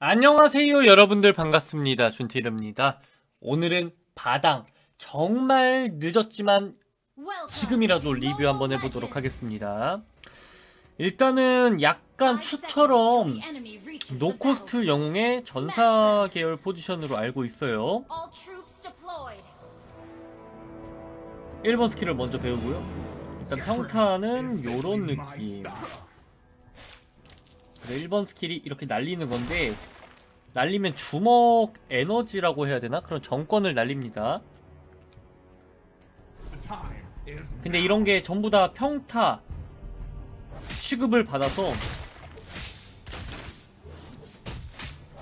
안녕하세요 여러분들 반갑습니다. 준티르입니다. 오늘은 바당 정말 늦었지만 지금이라도 리뷰 한번 해보도록 하겠습니다. 일단은 약간 추처럼 노코스트 영웅의 전사 계열 포지션으로 알고 있어요. 1번 스킬을 먼저 배우고요. 일단 평타는 요런 느낌 1번 스킬이 이렇게 날리는 건데 날리면 주먹 에너지라고 해야 되나? 그런 정권을 날립니다. 근데 이런 게 전부 다 평타 취급을 받아서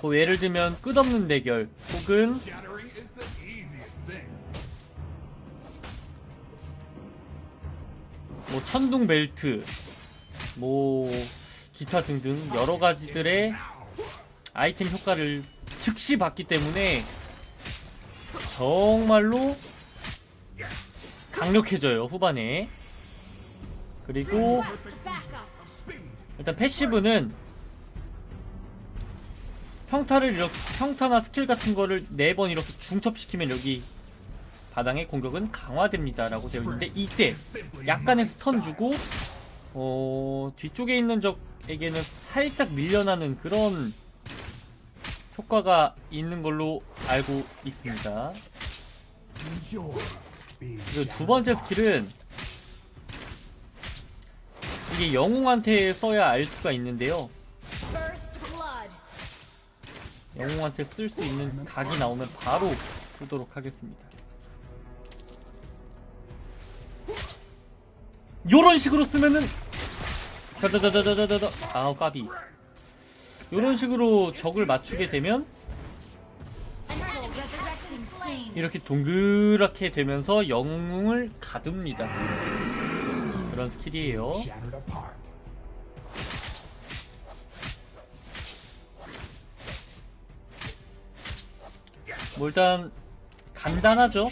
뭐 예를 들면 끝없는 대결 혹은 뭐 천둥 벨트 뭐 기타 등등 여러 가지들의 아이템 효과를 즉시 받기 때문에 정말로 강력해져요 후반에. 그리고 일단 패시브는 평타를 이렇게 평타나 스킬 같은 거를 네 번 이렇게 중첩시키면 여기 바닥의 공격은 강화됩니다 라고 되어 있는데 이때 약간의 스턴 주고 어 뒤쪽에 있는 적에게는 살짝 밀려나는 그런 효과가 있는 걸로 알고 있습니다. 두 번째 스킬은 이게 영웅한테 써야 알 수가 있는데요. 영웅한테 쓸 수 있는 각이 나오면 바로 쓰도록 하겠습니다. 요런 식으로 쓰면은 자자자자자자자 아우 까비 이런 식으로 적을 맞추게 되면 이렇게 동그랗게 되면서 영웅을 가둡니다. 그런 스킬이에요. 뭐 일단 간단하죠?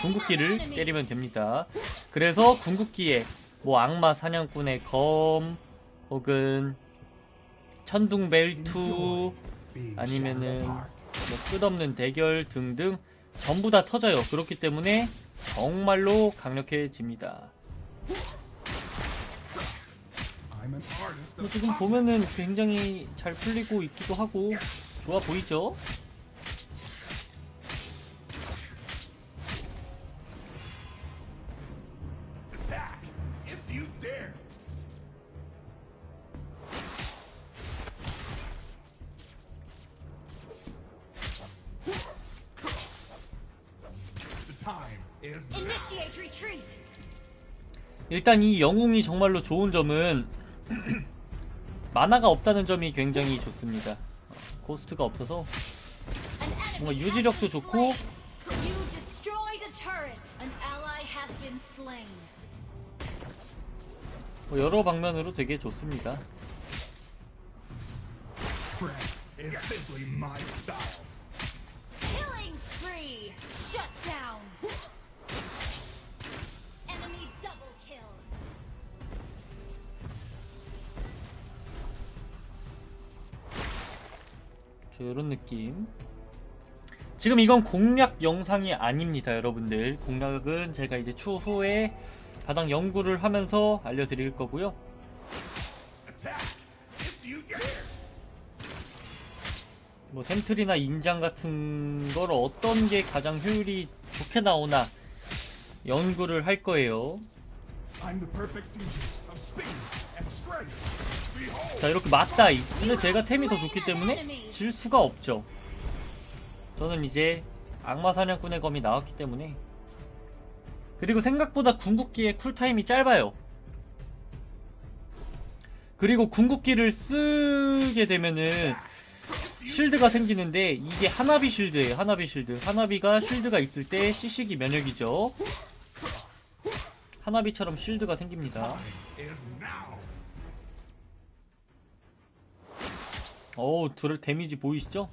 궁극기를 때리면 됩니다. 그래서 궁극기에 뭐 악마 사냥꾼의 검 혹은 천둥 벨투 아니면은 뭐 끝없는 대결 등등 전부 다 터져요. 그렇기 때문에 정말로 강력해집니다. 뭐 지금 보면은 굉장히 잘 풀리고 있기도 하고 좋아 보이죠? 일단 이 영웅이 정말로 좋은 점은 만화가 없다는 점이 굉장히 좋습니다. 고스트가 없어서. 뭔가 유지력도 좋고. 뭐 여러 방면으로 되게 좋습니다. 이런 느낌. 지금 이건 공략 영상이 아닙니다 여러분들. 공략은 제가 이제 추후에 바닥 연구를 하면서 알려드릴 거고요. 뭐 템틀이나 인장 같은 걸 어떤 게 가장 효율이 좋게 나오나 연구를 할 거예요 자 이렇게 맞다이 근데 제가 템이 더 좋기 때문에 질 수가 없죠 저는 이제 악마 사냥꾼의 검이 나왔기 때문에 그리고 생각보다 궁극기의 쿨타임이 짧아요. 그리고 궁극기를 쓰게 되면은 쉴드가 생기는데 이게 하나비 쉴드예요. 하나비 쉴드. 하나비가 쉴드가 있을 때 시식이 면역이죠. 하나비처럼 쉴드가 생깁니다. 어우, 둘 데미지 보이시죠?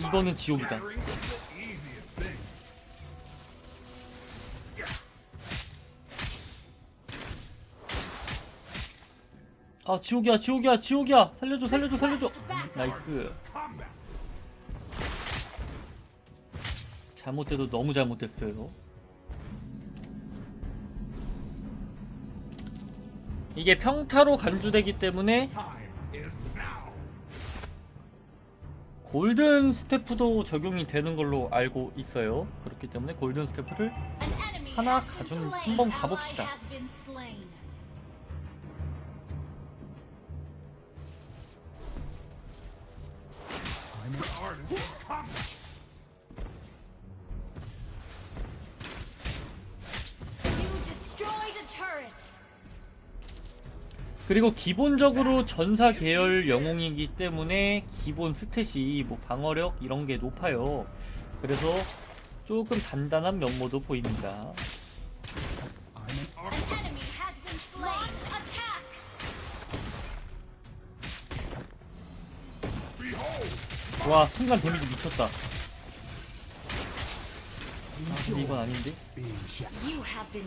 이거는 지옥이다. 아 지옥이야 지옥이야 지옥이야. 살려줘 살려줘 살려줘. 나이스. 잘못돼도 너무 잘못됐어요 이게 평타로 간주되기 때문에 골든 스태프도 적용이 되는 걸로 알고 있어요 그렇기 때문에 골든 스태프를 하나 가중. 한번 가봅시다. You destroyed a turret. 그리고 기본적으로 전사 계열 영웅이기 때문에 기본 스탯이 뭐 방어력 이런 게 높아요. 그래서 조금 단단한 면모도 보입니다. 와 순간 데미지 미쳤다. 아, 근데 이건 아닌데?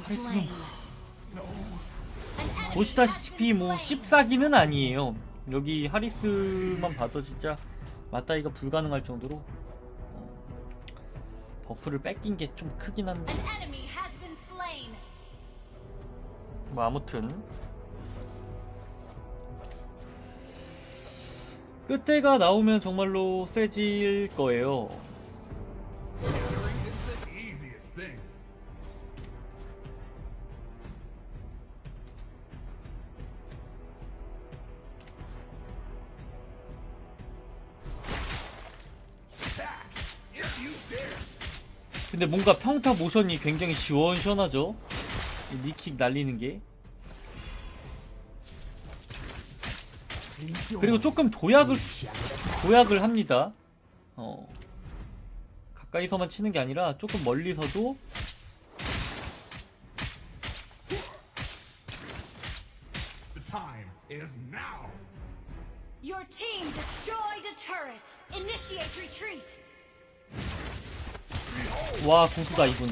카리스마. 보시다시피 뭐 been slain. 14기는 아니에요. 여기 하리스만 봐도 진짜 맞다이가 불가능할 정도로 어, 버프를 뺏긴 게 좀 크긴 한데. 뭐 아무튼 끝에가 나오면 정말로 세질 거예요. 근데 뭔가 평타 모션이 굉장히 시원시원하죠? 이 니킥 날리는 게. 그리고 조금 도약을 도약을 합니다. 어. 가까이서만 치는 게 아니라 조금 멀리서도 The time is now. Your team destroyed a turret. Initiate retreat. 와 고수다 이분.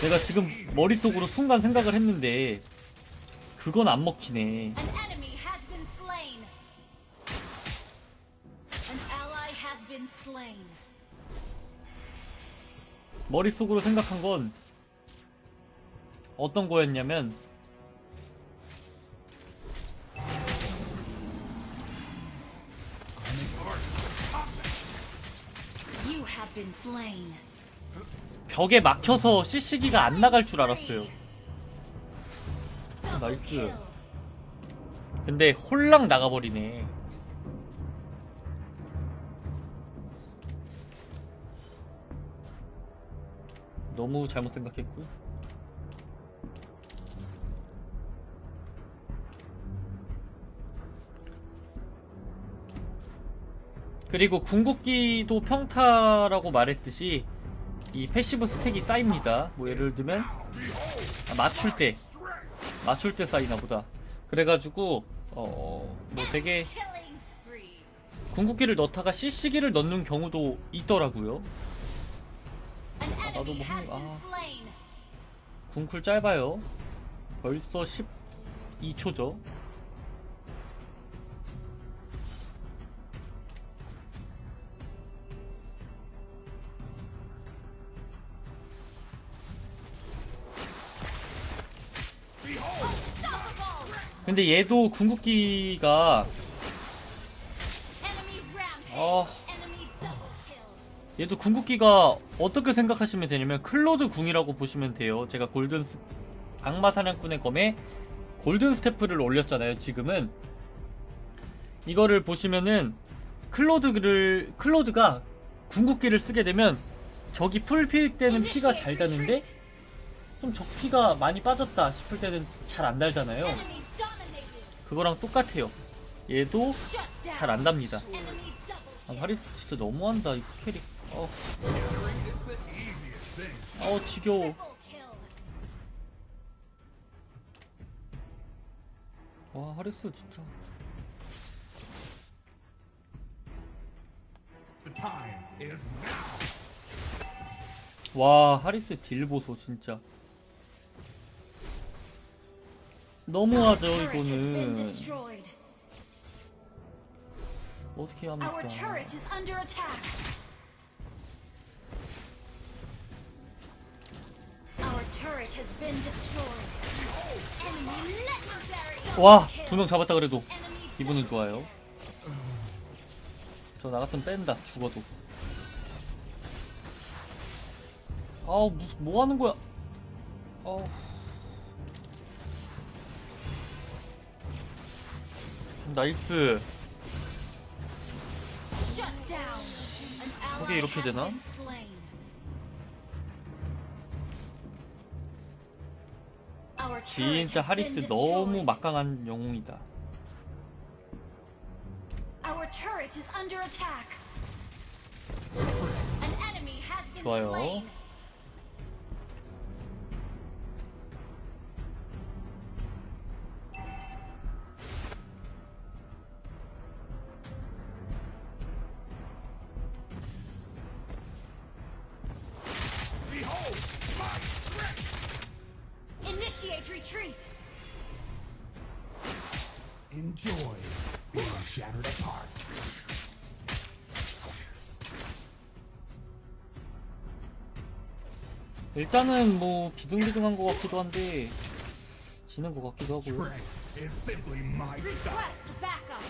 내가 지금 머릿속으로 순간 생각을 했는데 그건 안 먹히네. 머릿속으로 생각한 건 어떤 거였냐면 You have been slain. 벽에 막혀서 CC기가 안 나갈 줄 알았어요. Double 나이스. 근데 홀랑 나가버리네. 너무 잘못 생각했고. 그리고 궁극기도 평타라고 말했듯이 이 패시브 스택이 쌓입니다. 뭐 예를 들면 아, 맞출 때 맞출 때 쌓이나 보다. 그래가지고 어 뭐 되게. 궁극기를 넣다가 CC기를 넣는 경우도 있더라고요. An 나도 뭐 아. 궁쿨 짧아요. 벌써 12초죠. 근데 얘도 궁극기가. 어. 얘도 궁극기가 어떻게 생각하시면 되냐면 클로드 궁이라고 보시면 돼요. 제가 골든 스... 악마 사냥꾼의 검에 골든 스태프를 올렸잖아요. 지금은 이거를 보시면은 클로드를 클로드가 궁극기를 쓰게 되면 적이 풀필 때는 피가 잘 다는데. 좀 적 피가 많이 빠졌다 싶을 때는 잘 안 달잖아요. 그거랑 똑같아요. 얘도. 잘 안 답니다. Enemy double 아. 하리스 진짜 너무한다 이 캐릭. 어. 어 지겨워. 와 하리스 진짜. 와 하리스 딜 보소 진짜. 너무하죠 이거는. 어떻게 합니까? 와. 두 명 잡았다 그래도 기분은 좋아요. 저 나갔으면 뺀다 죽어도. 아우 무슨 뭐 하는 거야? 아우. 나이스. 저게 이렇게 되나? 진짜 하리스 너무. 막강한 영웅이다. 좋아요. Shattered apart. 일단은 뭐 비등비등한 것 같기도 한데 지는 것 같기도 하고요. Backup.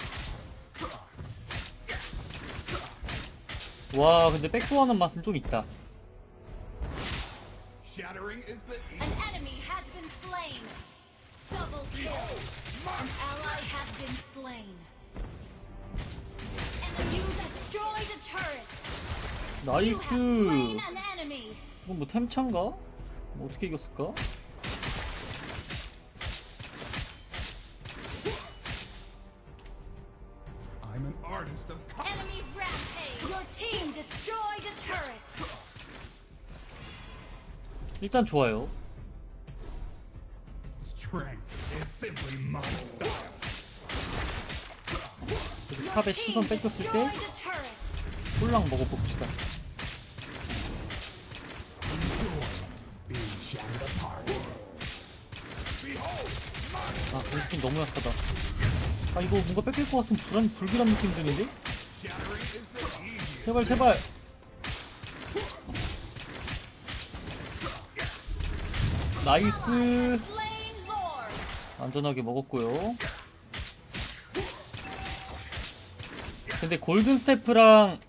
와 근데 백도하는 맛은 좀 있다. Shattering is the An enemy has been slain. Double kill. An ally has been slain. 나이스. 이건 뭐 템차인가? 뭐 어떻게 이겼을까? I'm an artist of co- Enemy rampage. Your team destroyed a turret. 일단 좋아요. strength is simply my style. 그리고 Your 탑에 시선 뺏겼을 때. 홀랑 먹어봅시다. 아 공격팀 너무 약하다. 아 이거 뭔가 뺏길 것 같은 불안 불길한 느낌 드는데? 제발 제발. 나이스. 안전하게 먹었고요. 근데 골든 스태프랑.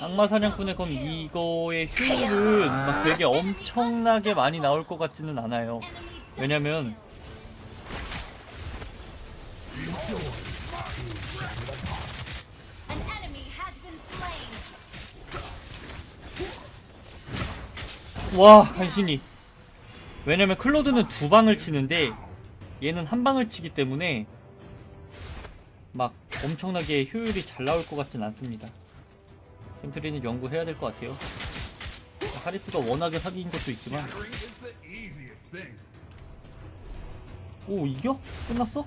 악마 사냥꾼의 검 이거의 효율은 막 되게 엄청나게 많이 나올 것 같지는 않아요. 왜냐면. 와 간신히 왜냐면 클로드는 두 방을 치는데 얘는 한 방을 치기 때문에 막 엄청나게 효율이 잘 나올 것 같진 않습니다. 템트리는 연구해야 될 것 같아요. 하리스가 워낙에 사기인 것도 있지만. 오 이겨? 끝났어?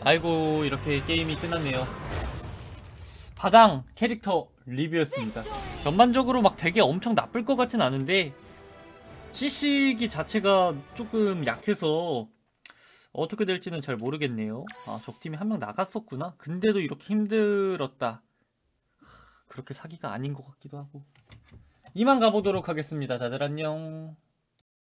아이고 이렇게 게임이 끝났네요. 바당 캐릭터 리뷰였습니다. 전반적으로 막 되게 엄청 나쁠 것 같진 않은데 CC기 자체가 조금 약해서 어떻게 될지는 잘 모르겠네요. 아 적팀이 한 명 나갔었구나. 근데도 이렇게 힘들었다. 그렇게 사기가 아닌 것 같기도 하고. 이만 가보도록 하겠습니다. 다들 안녕.